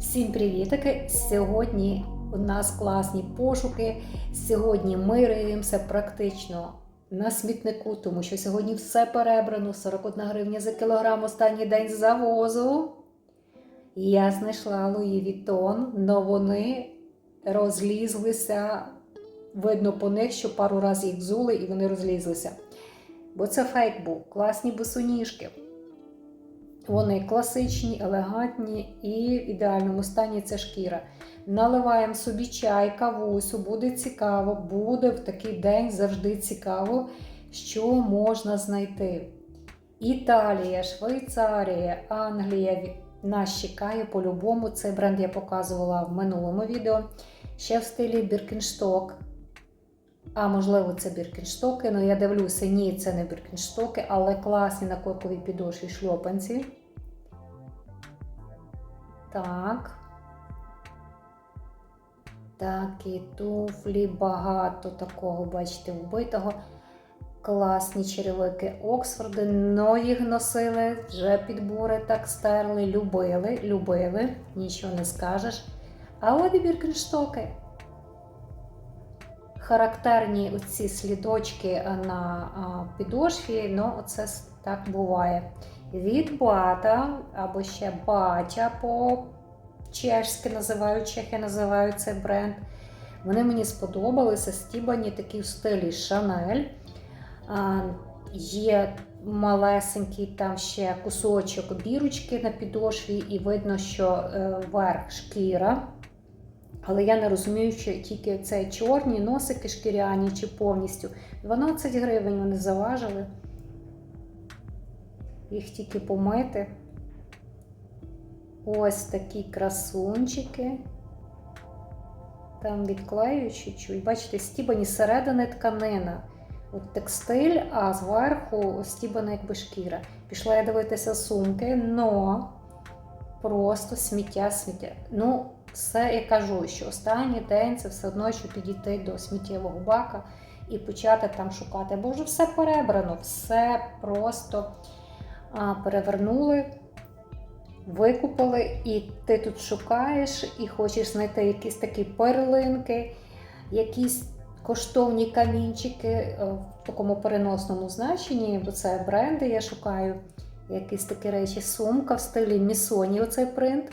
Всім привітики! Сьогодні у нас класні пошуки. Сьогодні ми риємося практично на смітнику, тому що сьогодні все перебрано. 41 гривня за кілограм останній день завозу. Я знайшла Луї Вітон, але вони розлізлися. Видно по них, що пару разів їх взули і вони розлізлися. Бо це фейк був, класні босоніжки. Вони класичні, елегантні і в ідеальному стані це шкіра. Наливаємо собі чай, кавусю, буде цікаво, буде в такий день завжди цікаво, що можна знайти. Італія, Швейцарія, Англія нас чекає по-любому. Цей бренд я показувала в минулому відео. Ще в стилі Біркеншток. А можливо, це біркенштоки. Ну, я дивлюся, ні, це не біркенштоки, але класні на корковій підошві шльопанці. Так. Такі туфлі, багато такого, бачите, вбитого. Класні черевики Оксфорди, но їх носили, вже підбори так стерли, любили, любили, нічого не скажеш. А от і біркенштоки характерні оці слідочки на підошві, ну оце так буває. Від бата, або ще батя по чешськи називають, чехи називають цей бренд. Вони мені сподобалися, стібані такі в стилі Шанель. Є малесенький там ще кусочок бірочки на підошві, і видно, що е, верх шкіра. Але я не розумію, чи тільки це чорні носики шкіряні чи повністю. 12 гривень вони заважили. Їх тільки помити. Ось такі красунчики. Там відклею чуть-чуть. Бачите, стібані середини тканина. От текстиль, а зверху стібана якби шкіра. Пішла я дивитися сумки, но просто сміття, сміття. Ну, все я кажу, що останній день це все одно, що підійти до сміттєвого бака і почати там шукати. Бо вже все перебрано, все просто перевернули, викупили, і ти тут шукаєш і хочеш знайти якісь такі перлинки, якісь коштовні камінчики е, в такому переносному значенні, бо це бренди, я шукаю якісь такі речі, сумка в стилі Місоні, оцей принт.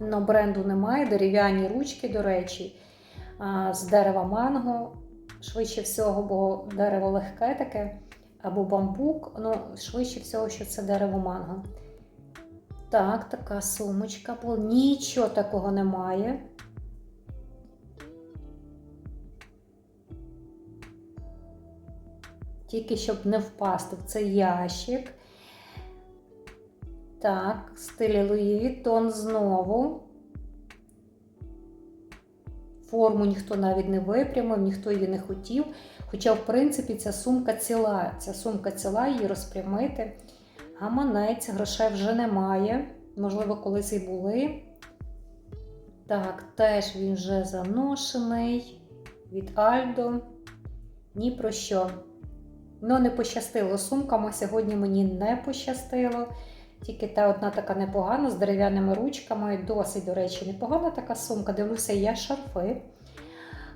Но бренду немає, дерев'яні ручки, до речі, з дерева манго. Швидше всього, бо дерево легке таке, або бамбук, ну, швидше всього, що це дерево манго. Так, така сумочка була. Нічого такого немає. Тільки щоб не впасти в цей ящик. Так, стилі Луї Вітон знову. Форму ніхто навіть не випрямив, ніхто її не хотів. Хоча, в принципі, ця сумка ціла. Ця сумка ціла, її розпрямити. Гаманець, грошей вже немає. Можливо, колись і були. Так, теж він вже заношений. Від Альдо. Ні про що. Ну, не пощастило сумками. Сьогодні мені не пощастило. Тільки та одна така непогана з дерев'яними ручками. Досить, до речі, непогана така сумка. Дивлюся, є шарфи.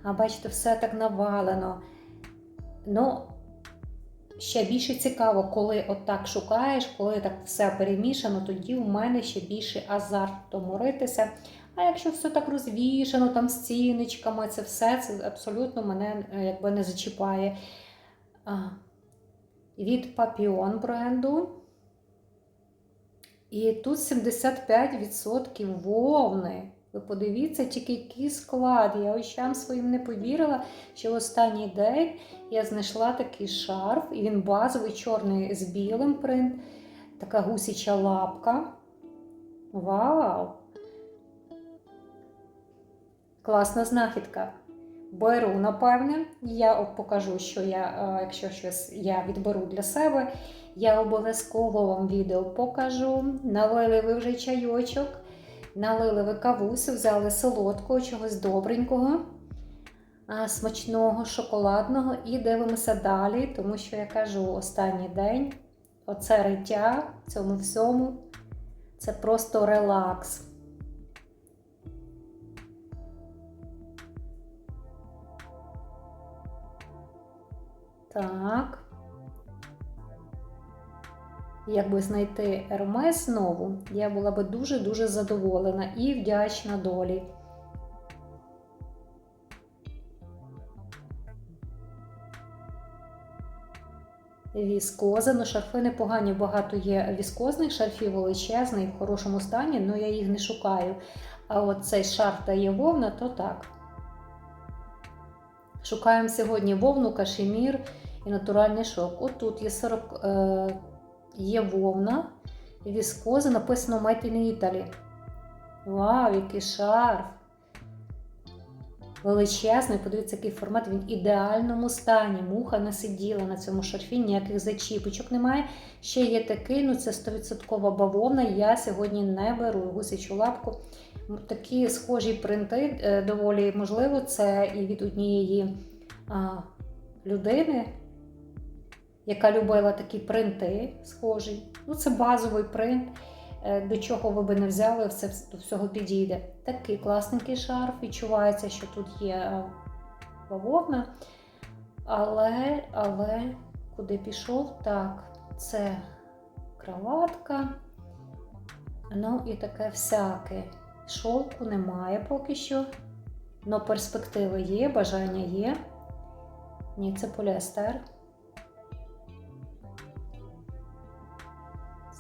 А бачите, все так навалено. Ну, ще більше цікаво, коли отак шукаєш, коли так все перемішано, тоді в мене ще більше азарт томоритися. А якщо все так розвішано, там з ціночками, це все це абсолютно мене е, якби не зачіпає. Від Papillon бренду. І тут 75% вовни. Ви подивіться, тільки який склад. Я очам своїм не повірила, що в останній день я знайшла такий шарф, і він базовий, чорний з білим принт, така гусяча лапка. Вау! Класна знахідка. Беру, напевне, я покажу, що я, якщо щось я відберу для себе. Я обов'язково вам відео покажу. Налили ви вже чайочок, налили ви кавусю, взяли солодкого, чогось добренького, смачного, шоколадного і дивимося далі, тому що я кажу останній день оце риття цьому всьому Це просто релакс. Так. Якби знайти Ермес знову, я була би дуже-дуже задоволена і вдячна долі. Віскоза, ну шарфи непогані, багато є віскозних шарфів, величезний, в хорошому стані, але я їх не шукаю. А от цей шарф дає вовна, то так. Шукаємо сьогодні вовну, кашемір і натуральний шовк. От тут є 40, е, є вовна, віскоза, написано Made in Italy. Вау, який шарф! Величезний, подивіться, який формат, він в ідеальному стані. Муха не сиділа на цьому шарфі, ніяких зачіпочок немає. Ще є такий, ну це 100% бавовна. Я сьогодні не беру гусячу лапку. Такі схожі принти, е, доволі можливо, це і від однієї а, людини, яка любила такі принти схожі. Ну, це базовий принт. Е, До чого ви би не взяли, все до всього підійде. Такий класненький шарф, відчувається, що тут є е, бавовна. Але, але куди пішов? Так, це кроватка. Ну і таке всяке. Шовку немає поки що. Но перспективи є, бажання є. Ні, це поліестер.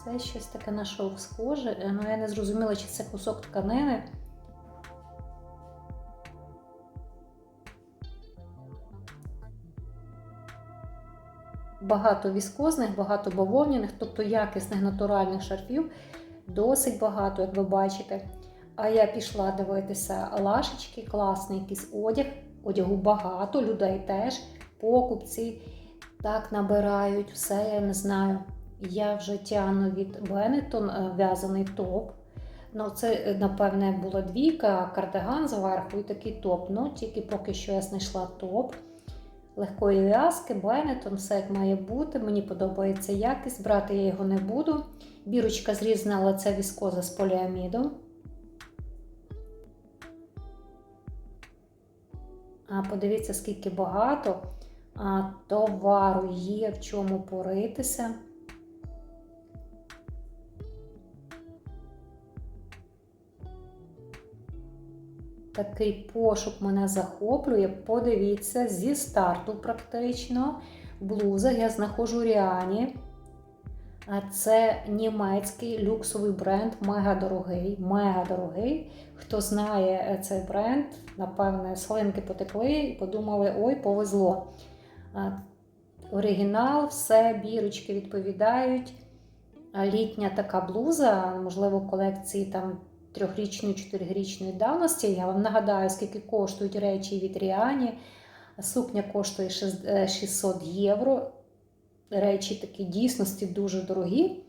Це щось таке на шов схоже. Ну, я не зрозуміла, чи це кусок тканини. Багато віскозних, багато бавовняних, тобто якісних натуральних шарфів, досить багато, як ви бачите. А я пішла дивитися лашечки, класний якийсь одяг. Одягу багато, людей теж, покупці так набирають, все я не знаю. Я вже тягну від Benetton в'язаний топ. Ну, Це, напевне, була двійка, кардиган зверху і такий топ. Ну, тільки поки що я знайшла топ. Легкої в'язки, Benetton, все як має бути. Мені подобається якість, брати я його не буду. Бірочка зрізнала це віскоза з поліамідом. А подивіться, скільки багато а, товару є, в чому поритися. Такий пошук мене захоплює. Подивіться, зі старту практично блуза я знаходжу Ріані. Це німецький люксовий бренд, мега дорогий, мега дорогий. Хто знає цей бренд, напевне, слинки потекли і подумали, ой, повезло. Оригінал, все, бірочки відповідають. Літня така блуза, можливо, в колекції там трьохрічної, чотирирічної давності. Я вам нагадаю, скільки коштують речі від Ріані. Сукня коштує 600 євро. Речі такі дійсності дуже дорогі.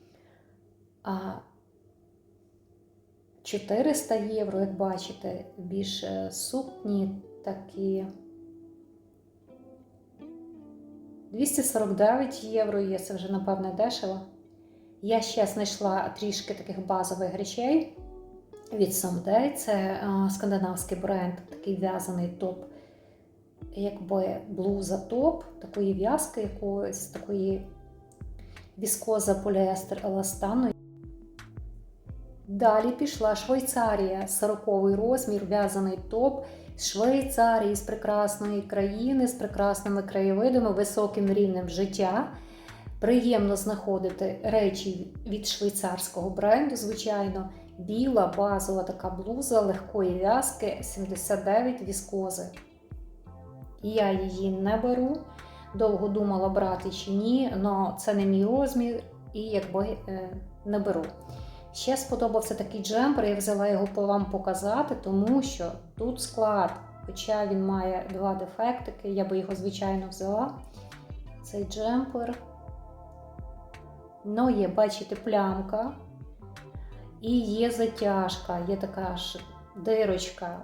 А 400 євро, як бачите, більше сукні такі. 249 євро є, це вже, напевне, дешево. Я ще знайшла трішки таких базових речей від Someday. Це скандинавський бренд, такий в'язаний топ якби блуза топ, такої в'язки якоїсь, такої віскоза поліестер еластану. Далі пішла Швейцарія, 40 розмір, в'язаний топ з Швейцарії, з прекрасної країни, з прекрасними краєвидами, високим рівнем життя. Приємно знаходити речі від швейцарського бренду, звичайно, біла базова така блуза легкої в'язки 79 віскози. Я її не беру. Довго думала брати чи ні, але це не мій розмір і якби не беру. Ще сподобався такий джемпер, я взяла його вам показати, тому що тут склад, хоча він має два дефектики, я би його, звичайно, взяла. Цей джемпер. Ну, є, бачите, плямка. І є затяжка, є така ж дирочка.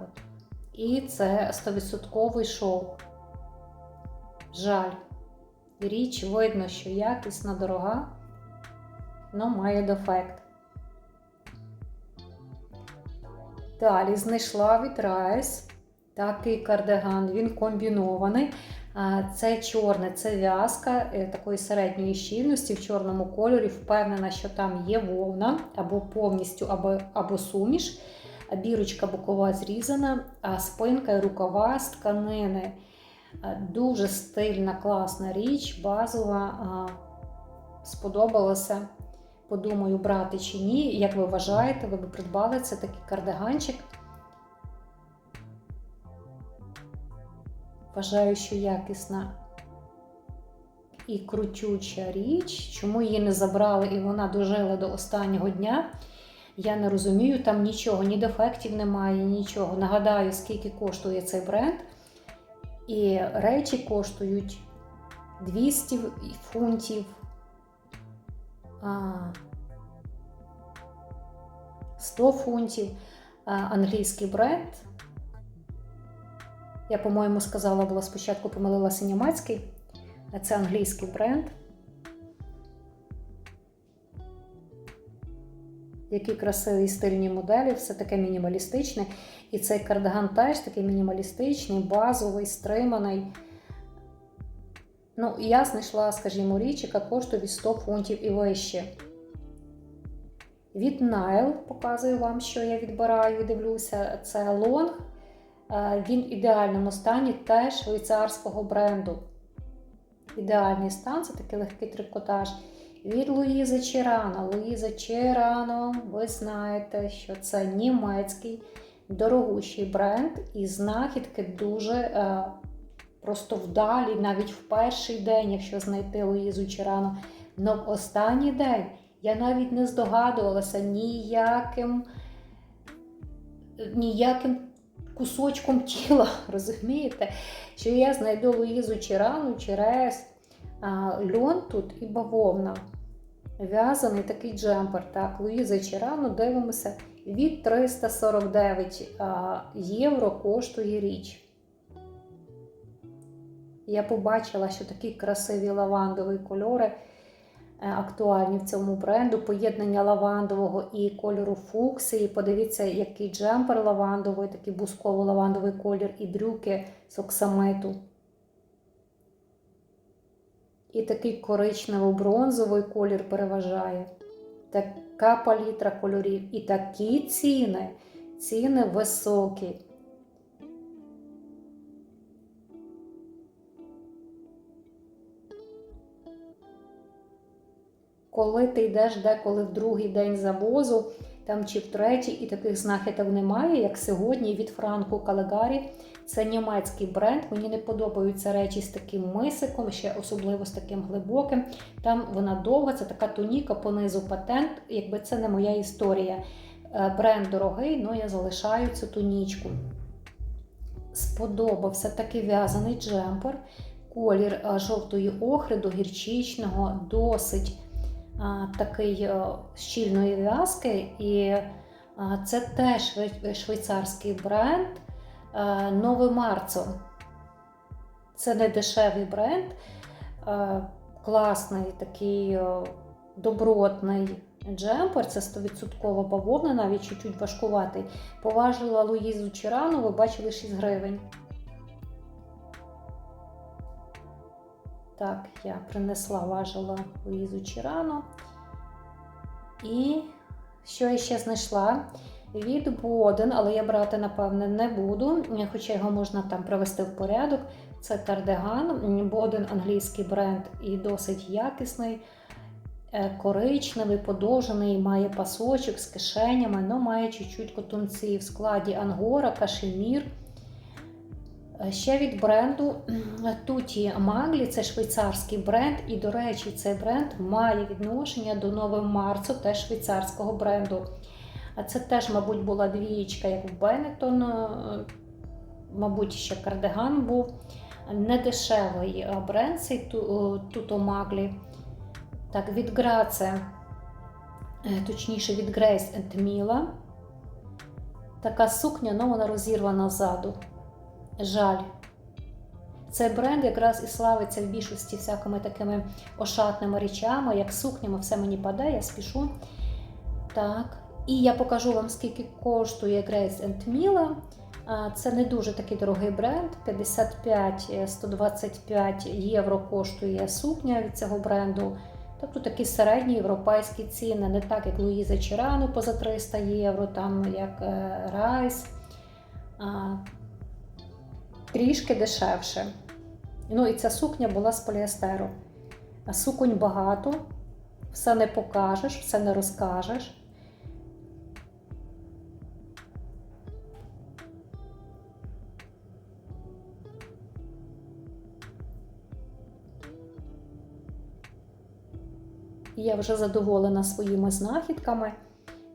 І це 100% шов. Жаль. Річ видно, що якісна, дорога, але має дефект. Далі знайшла від Райс такий кардиган, він комбінований. Це чорне, це в'язка е, такої середньої щільності в чорному кольорі. Впевнена, що там є вовна або повністю, або, або суміш. Бірочка бокова зрізана, а спинка і рукава з тканини. Дуже стильна, класна річ, базова. Сподобалося. Подумаю, брати чи ні. Як ви вважаєте, ви б придбали це такий кардиганчик? Вважаю, що якісна і крутюча річ. Чому її не забрали і вона дожила до останнього дня? Я не розумію, там нічого, ні дефектів немає, нічого. Нагадаю, скільки коштує цей бренд. І речі коштують 200 фунтів. А, 100 фунтів. Англійський бренд. Я, по-моєму, сказала, була спочатку помилилася німецький, це англійський бренд. Які красиві стильні моделі, все таке мінімалістичне. І цей кардиган теж такий мінімалістичний, базовий, стриманий. Ну, я знайшла, скажімо, річ, яка коштує від 100 фунтів і вище. Від Nile, показую вам, що я відбираю, дивлюся, це лонг. Е, Він в ідеальному стані теж швейцарського бренду. Ідеальний стан це такий легкий трикотаж. Від Луїзи Черано. Луїза Черано, ви знаєте, що це німецький дорогущий бренд, і знахідки дуже е, просто вдалі, навіть в перший день, якщо знайти Луїзу Черано. Но в останній день я навіть не здогадувалася ніяким, ніяким кусочком тіла, розумієте, що я знайду Луїзу Чирану через льон тут і бавовна. В'язаний такий джемпер. Так, Луїза Чирану дивимося від 349 євро коштує річ. Я побачила, що такі красиві лавандові кольори актуальні в цьому бренду. Поєднання лавандового і кольору фуксії. Подивіться, який джемпер лавандовий, такий бусково-лавандовий колір, і брюки з оксамиту. І такий коричнево-бронзовий колір переважає. Така палітра кольорів. І такі ціни, ціни високі. Коли ти йдеш деколи в другий день завозу, там чи в третій, і таких знахідок немає, як сьогодні від Франку Калагарі. Це німецький бренд. Мені не подобаються речі з таким мисиком, ще особливо з таким глибоким. Там вона довга, це така туніка, понизу патент. Якби це не моя історія. Е, Бренд дорогий, але я залишаю цю тунічку. Сподобався такий в'язаний джемпер. Колір е, жовтої охри до гірчичного, досить такий е, щільної в'язки. І це теж швейцарський бренд. Е, Нове Марцо. Це не дешевий бренд, е, класний такий добротний джемпер, це 100% бавовна, навіть чуть-чуть важкуватий. Поважила Луїзу Чирану, ви бачили 6 гривень. Так, я принесла, важила Луїзу Чирану. І що я ще знайшла? Від Боден, але я брати, напевне, не буду, хоча його можна там привести в порядок. Це кардиган. Боден англійський бренд і досить якісний, е, коричневий, подовжений, має пасочок з кишенями, але має чуть-чуть котунці в складі ангора, кашемір. Е, Ще від бренду Туті Маглі, це швейцарський бренд, і, до речі, цей бренд має відношення до Нове Марцо, теж швейцарського бренду. А це теж, мабуть, була двієчка, як в Бенетон, е, мабуть, ще кардиган був. Недешевий е, бренд цей Ту- Туто Маглі. Так, від Граце, точніше, від and Mila. Така сукня, але вона розірвана ззаду. Жаль. Цей бренд якраз і славиться в більшості всякими такими ошатними речами, як сукнями, все мені паде, я спішу. Так, І я покажу вам, скільки коштує Grace Mila. Це не дуже такий дорогий бренд. 55-125 євро коштує сукня від цього бренду. Тобто такі середні європейські ціни, не так, як Луїза Чирану поза 300 євро, там як е, Райс. Трішки дешевше. Ну і ця сукня була з поліестеру. А Суконь багато, все не покажеш, все не розкажеш. І Я вже задоволена своїми знахідками,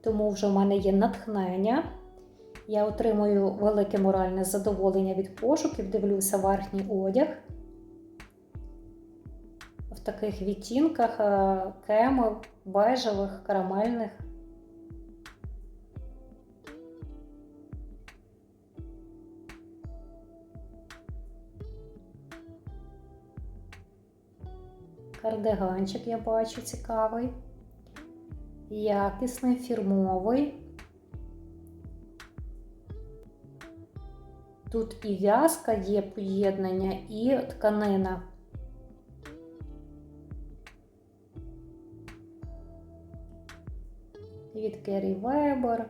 тому вже в мене є натхнення. Я отримую велике моральне задоволення від пошуків, дивлюся верхній одяг в таких відтінках е, кемов, бежевих, карамельних. Кардиганчик я бачу цікавий, якісний, фірмовий. Тут і в'язка є поєднання, і тканина. Від Керрі Вебер.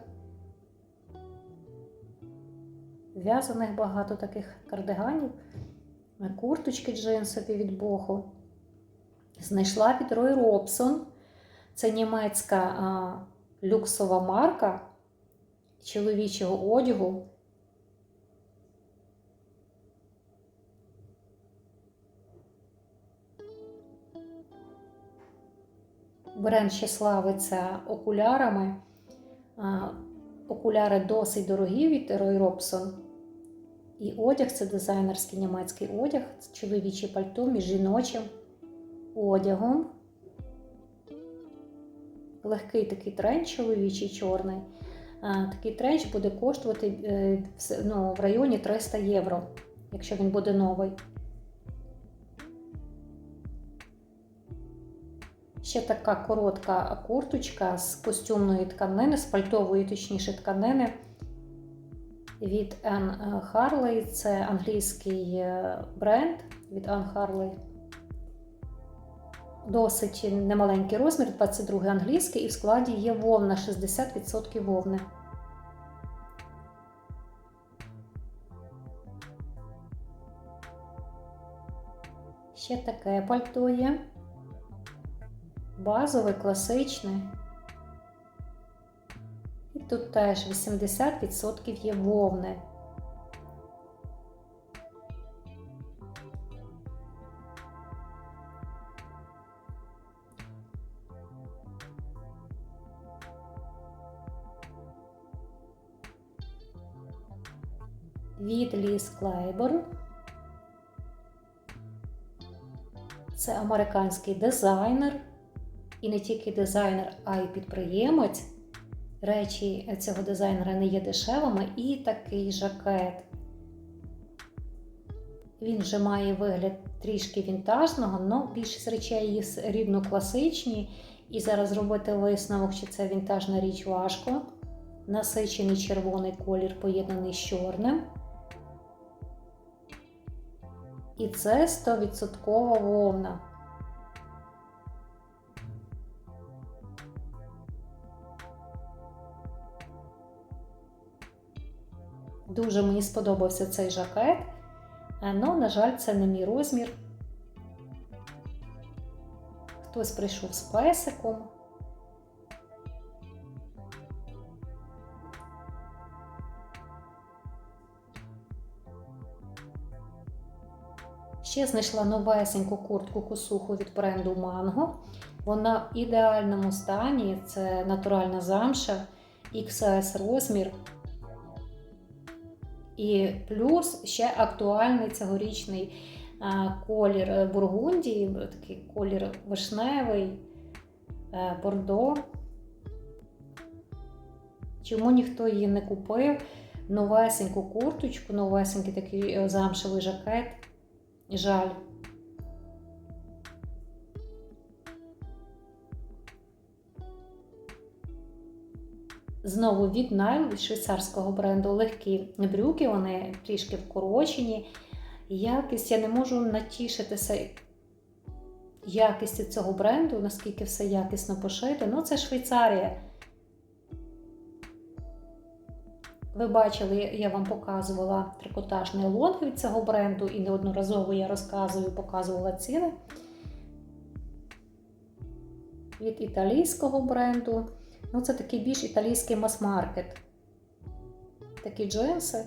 В'язаних багато таких кардиганів, курточки джинсові від Боху. Знайшла від Рой Робсон. Це німецька а, люксова марка чоловічого одягу. Бренд ще славиться окулярами. Окуляри досить дорогі від Рой Робсон. І одяг це дизайнерський німецький одяг, чоловіче пальто між жіночим одягом. Легкий такий тренч чоловічий чорний. Такий тренч буде коштувати е, ну, в районі 300 євро, якщо він буде новий. Ще така коротка курточка з костюмної тканини, з пальтової, точніше, тканини від Anne Harley. Це англійський е, бренд від Anne Harley. Досить немаленький розмір, 22 англійський, і в складі є вовна 60% вовни. Ще таке пальто є. Базове, класичне. І тут теж 80% є вовни. від Ліс Клейбор. Це американський дизайнер. І не тільки дизайнер, а й підприємець. Речі цього дизайнера не є дешевими. І такий жакет. Він вже має вигляд трішки вінтажного, але більшість речей є рівно класичні. І зараз робити висновок, чи це вінтажна річ важко. Насичений червоний колір поєднаний з чорним. І це 100% вовна. Дуже мені сподобався цей жакет, але, на жаль, це не мій розмір. Хтось прийшов з песиком. Ще знайшла новесеньку куртку косуху від бренду Mango. Вона в ідеальному стані, це натуральна замша, XS розмір. І плюс ще актуальний цьогорічний колір Бургундії, такий колір вишневий, е, бордо. Чому ніхто її не купив? Новесеньку курточку, новесенький такий е, замшевий жакет. Жаль. Знову від Nile, від швейцарського бренду легкі брюки, вони трішки вкорочені. Якість я не можу натішитися якістю цього бренду, наскільки все якісно пошите. Ну, це Швейцарія. Ви бачили, я вам показувала трикотажний лонг від цього бренду, і неодноразово я розказую, показувала ціни. Від італійського бренду. Ну, це такий більш італійський мас-маркет. Такі джинси.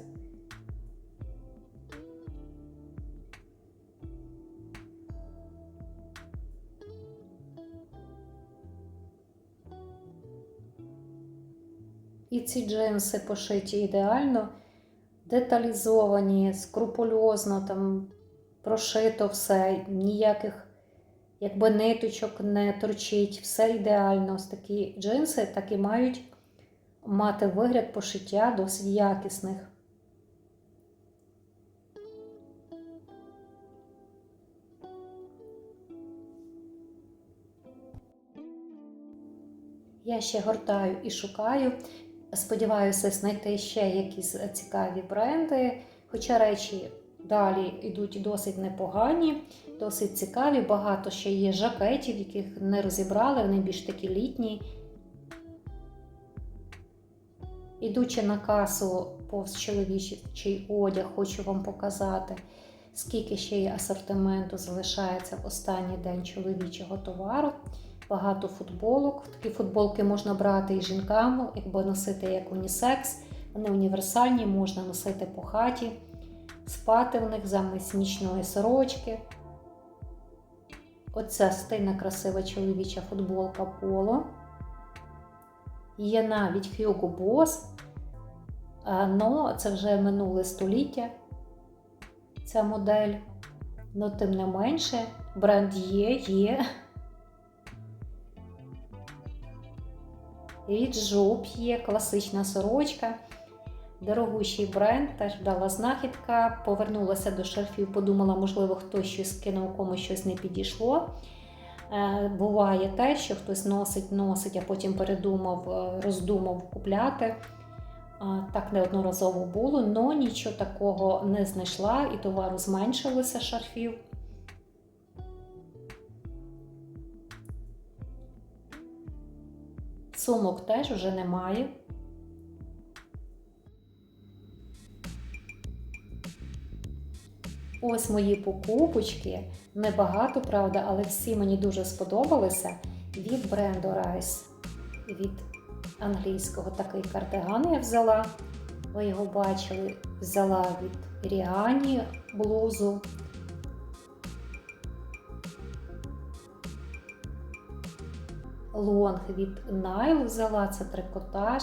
І ці джинси пошиті ідеально, деталізовані, скрупульозно, там прошито все, ніяких якби ниточок не торчить, все ідеально. Ось такі джинси так і мають мати вигляд пошиття досить якісних. Я ще гортаю і шукаю. Сподіваюся, знайти ще якісь цікаві бренди. Хоча речі далі йдуть досить непогані, досить цікаві. Багато ще є жакетів, яких не розібрали, вони більш такі літні. Ідучи на касу повз чоловічий одяг, хочу вам показати, скільки ще є асортименту залишається в останній день чоловічого товару. Багато футболок. Такі футболки можна брати і жінкам, якби носити як унісекс. Вони універсальні, можна носити по хаті, спати в них замість нічної сорочки. Оця стильна красива чоловіча футболка Поло. Є навіть Hugo Boss, але це вже минуле століття. Ця модель. Ну, тим не менше, бренд є, є. Від жоп є класична сорочка, дорогущий бренд, теж вдала знахідка. Повернулася до шарфів, подумала, можливо, хтось щось кинув, комусь щось не підійшло. Е, буває те, що хтось носить, носить, а потім передумав, е, роздумав купляти. Так неодноразово було, але нічого такого не знайшла і товару зменшилося шарфів. Сумок теж вже немає. Ось мої покупочки. Небагато, правда, але всі мені дуже сподобалися. Від бренду Rice. Від англійського такий кардиган я взяла. Ви його бачили, взяла від Ріані блузу. лонг від Nile взяла, це трикотаж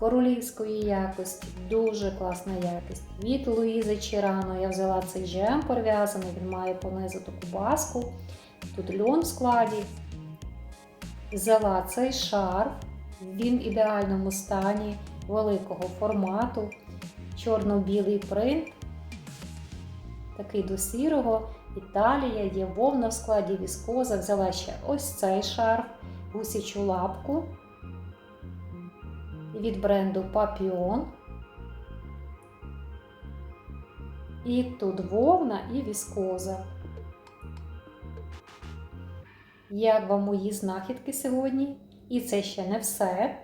королівської якості, дуже класна якість. Від Луїзи Чирано я взяла цей жем перев'язаний, він має понизу таку баску. Тут льон в складі. Взяла цей шарф, він в ідеальному стані великого формату, чорно-білий принт, такий до сірого. Італія, є вовна в складі віскоза. Взяла ще ось цей шарф гусячу лапку від бренду Papillon. І тут вовна і віскоза. Як вам мої знахідки сьогодні? І це ще не все.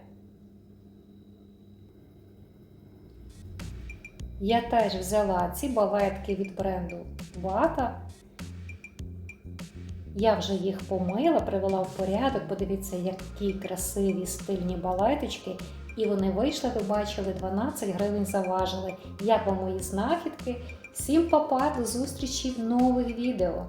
Я теж взяла ці балетки від бренду Вата. Я вже їх помила, привела в порядок. Подивіться, які красиві стильні балеточки. І вони вийшли, ви бачили, 12 гривень заважили. Як вам мої знахідки? Всім папа, до зустрічі в нових відео!